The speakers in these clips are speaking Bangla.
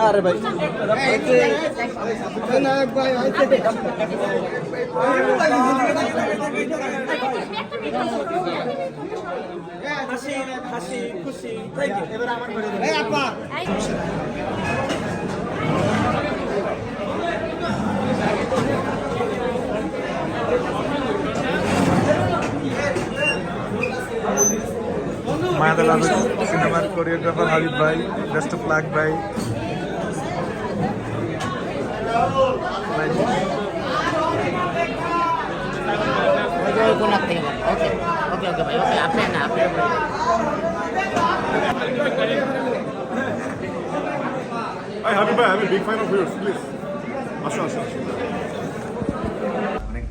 আরে ভাই। হাসি হাসি খুশি এবার আমার মায়াদাল আবেদ সিনেমার কোরিওগ্রাফার হাবিব ভাই বেস্ট ভাই। ওকে ওকে ওকে ভাই ওকে আপনি না আপনি Hi ভাই অফ আসো অনেক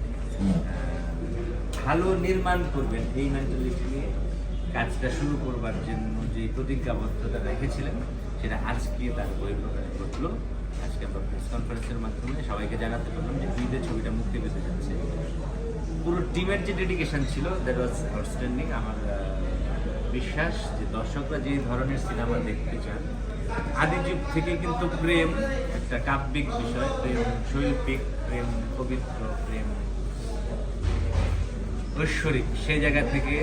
ভালো নির্মাণ করবেন এই মেন্টালিটি নিয়ে। কাজটা শুরু করবার জন্য যে প্রতিজ্ঞাবদ্ধতা রেখেছিলেন, সেটা আজকে তার বই বহিঃপ্রকাশ ঘটলো। আজকে আমরা প্রেস কনফারেন্সের মাধ্যমে সবাইকে জানাতে পারলাম যে ঈদে ছবিটা মুক্তি পেতে যাচ্ছে। পুরো টিমের যে ডেডিকেশন ছিল দ্যাট ওয়াজ আউটস্ট্যান্ডিং আমার বিশ্বাস যে দর্শকরা যে ধরনের সিনেমা দেখতে চান আদি যুগ থেকে কিন্তু প্রেম একটা কাব্যিক বিষয়, প্রেম, শৈল্পিক প্রেম, পবিত্র প্রেম। ঐশ্বরিক সেই জায়গা থেকে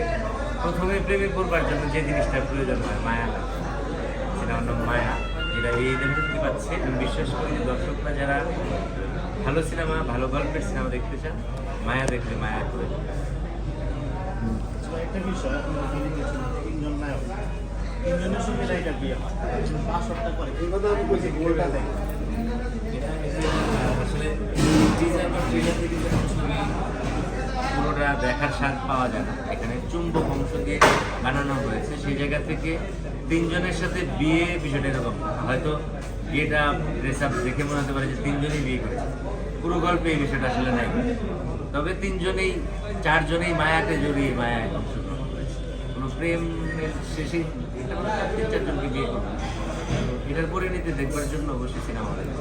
প্রথমে প্রেমে পড়বার জন্য যে জিনিসটার প্রয়োজন হয় মায়া সিনেমার নাম মায়া যেটা এই মুক্তি পাচ্ছে। আমি বিশ্বাস করি যে দর্শকরা যারা ভালো সিনেমা ভালো গল্পের সিনেমা দেখতে চান মায়া দেখলে মায়া করে একটা বিষয় আপনারা যদি বলছেন তিনজন নায়ক তিনজনের সঙ্গে এটা বিয়ে হয়। পাঁচ সপ্তাহ পরে এই কথা আমি বলছি গোলটা দেয়। আসলে বা থেকে পুরোটা দেখার স্বাদ পাওয়া যায় না। এখানে চুম্বক অংশ দিয়ে বানানো হয়েছে। সেই জায়গা থেকে তিনজনের সাথে বিয়ে বিষয়টা এরকম হয়তো বিয়েটা রেসাপ দেখে মনে হতে পারে যে তিনজনেই বিয়ে করেছে। পুরো গল্পে এই বিষয়টা আসলে নাই। তবে তিনজনেই, চারজনেই মায়াতে জড়িয়ে মায়া অংশগ্রহণ করেছে। কোনো প্রেমের শেষে তিন চারজনকে বিয়ে করবে এটার পরিণতি দেখবার জন্য অবশ্যই সিনেমা লাগে